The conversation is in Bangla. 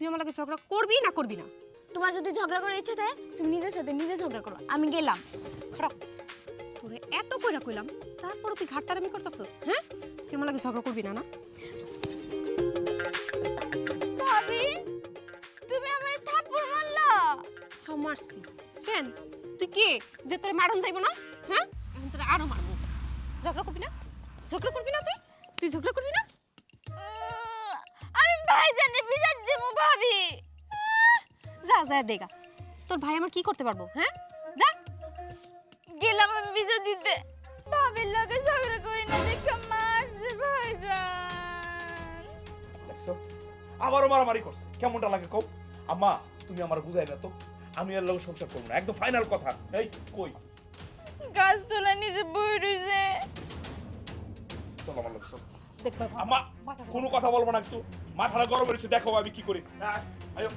তুই আমার লাগে ঝগড়া করবি না করবি না? তোমার যদি ঝগড়া করার ইচ্ছা থাকে তুমি নিজের সাথে নিজে ঝগড়া করো। আমি গেলাম। খারাপ। তোরে এত কইরা কইলাম তারপর তুই ঘাটতারামি করতেছস হ্যাঁ? তুই আমার লাগে ঝগড়া করবি না না? ভাবি তুমি আমার থাপ্পড় মারলা। হ্যাঁ মারছি। কেন? তুই কে? যে তোরে মারন যাইব না হ্যাঁ? এখন তোরে আরও মারবো। ঝগড়া করবি না? ঝগড়া করবি না তুই? তুই ঝগড়া করবি না? আমি ভাইজানের দেখা। তোর ভাই আমার কি করতে পারব হ্যাঁ? যা। গেলাম আমি দিতে। ভাবির ঝগড়া করি না দেখে মারছে ভাইজান। দেখছ? আবারও মারামারি করছে। কেমনটা লাগে কও? আম্মা তুমি আমার বুঝাই না তো। আমি আর লোক সংসার করব না। একদম ফাইনাল কথা। এই কই? গাছ তোলা নিজে বই রইছে। চলো আমার লোক চলো। আম্মা কোনো কথা বলব না একটু। মাথাটা গরম হয়েছে দেখো আমি কি করি। আয়ো।